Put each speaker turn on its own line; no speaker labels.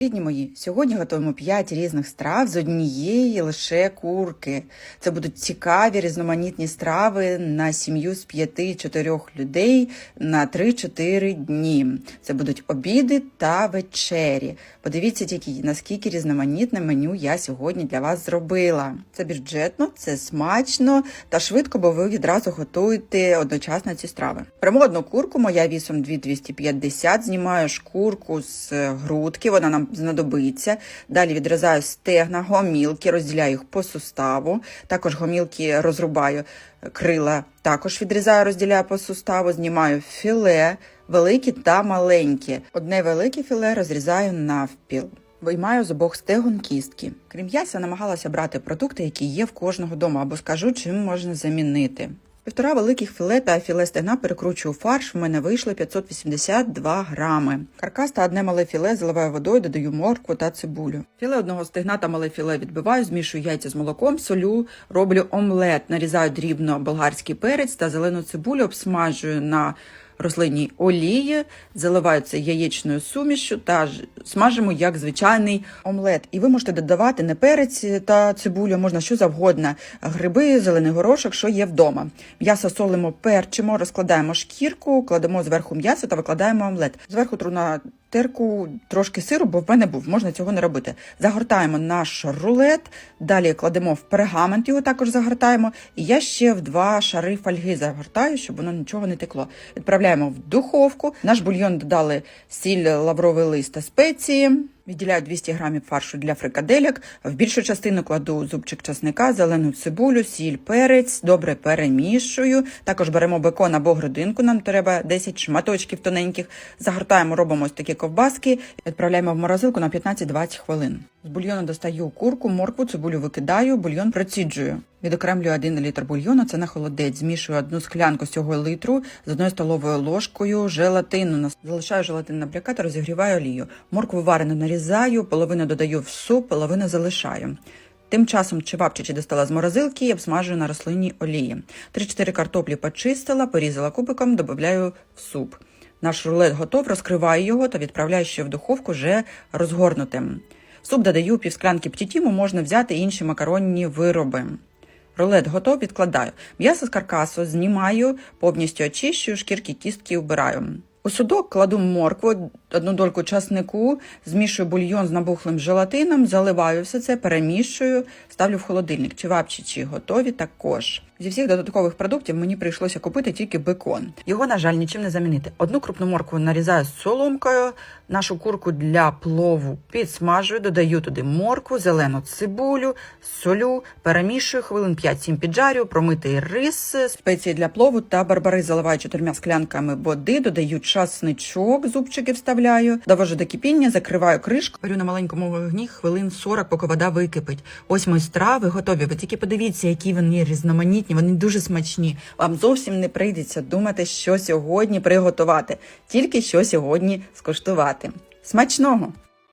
Рідні мої, сьогодні готуємо 5 різних страв з однієї лише курки. Це будуть цікаві різноманітні страви на сім'ю з 5-4 людей на 3-4 дні. Це будуть обіди та вечері. Подивіться тільки, наскільки різноманітне меню я сьогодні для вас зробила. Це бюджетно, це смачно та швидко, бо ви відразу готуєте одночасно ці страви. Беремо одну курку, моя вісом 2250, знімаю шкурку з грудки, вона нам знадобиться. Далі відрізаю стегна, гомілки, розділяю їх по суставу. Також гомілки розрубаю крила, також відрізаю, розділяю по суставу, знімаю філе, великі та маленькі. Одне велике філе розрізаю навпіл. Виймаю з обох стегон кістки. Крім м'яса, намагалася брати продукти, які є в кожного дома, або скажу, чим можна замінити. Півтора великих філе та філе стегна перекручую фарш. В мене вийшли 582 грами. Каркас та одне мале філе заливаю водою, додаю моркву та цибулю. Філе одного стегна та мале філе відбиваю, змішую яйця з молоком, солю, роблю омлет, нарізаю дрібно болгарський перець та зелену цибулю, обсмажую на рослинній олії, заливаються яєчною сумішю та смажимо як звичайний омлет. І ви можете додавати не перець та цибулю, можна що завгодно, гриби, зелений горошок, що є вдома. М'ясо солимо, перчимо, розкладаємо шкірку, кладемо зверху м'ясо та викладаємо омлет. Зверху тру на терку трошки сиру, бо в мене був, можна цього не робити. Загортаємо наш рулет, далі кладемо в пергамент, його також загортаємо. І я ще в два шари фольги загортаю, щоб воно нічого не текло. Відправляємо в духовку. Наш бульйон додали сіль, лавровий лист та спеції. Відділяю 200 грамів фаршу для фрикаделек. В більшу частину кладу зубчик часника, зелену цибулю, сіль, перець, добре перемішую. Також беремо бекон або грудинку, нам треба 10 шматочків тоненьких. Загортаємо, робимо ось такі ковбаски, відправляємо в морозилку на 15-20 хвилин. З бульйону достаю курку, моркву, цибулю викидаю, бульйон проціджую. Відокремлюю 1 літр бульйону, це на холодець. Змішую одну склянку з цього літру з одною столовою ложкою желатину. Залишаю желатин на блякати, розігріваю олію. Моркву варену нарізаю, половину додаю в суп, половину залишаю. Тим часом чевапчичі достала з морозилки і обсмажую на рослинній олії. 3-4 картоплі почистила, порізала кубиком, додаю в суп. Наш рулет готов, розкриваю його та відправляю ще в духовку вже розгорнутим. Суп додаю півсклянки птітіму, можна взяти інші макаронні вироби. Рулет готов, відкладаю. М'ясо з каркасу знімаю, повністю очищую, шкірки кістки вбираю. У судок кладу моркву, одну дольку часнику, змішую бульйон з набухлим желатином, заливаю все це, перемішую, ставлю в холодильник. Чи Чевапчичі готові також. Зі всіх додаткових продуктів мені прийшлося купити тільки бекон. Його, на жаль, нічим не замінити. Одну крупну моркву нарізаю з соломкою, нашу курку для плову підсмажую, додаю туди моркву, зелену цибулю, солю, перемішую хвилин 5-7 піджарю, промитий рис, спеції для плову та барбари заливаю чотирма склянками води, додаю часничок, зубчики вставляю, довожу до кипіння, закриваю кришку, варю на маленькому вогні хвилин 40, поки вода википить. Ось мої страви готові. Ви тільки подивіться, які вони різноманітні, вони дуже смачні. Вам зовсім не прийдеться думати, що сьогодні приготувати, тільки що сьогодні скуштувати. Смачного!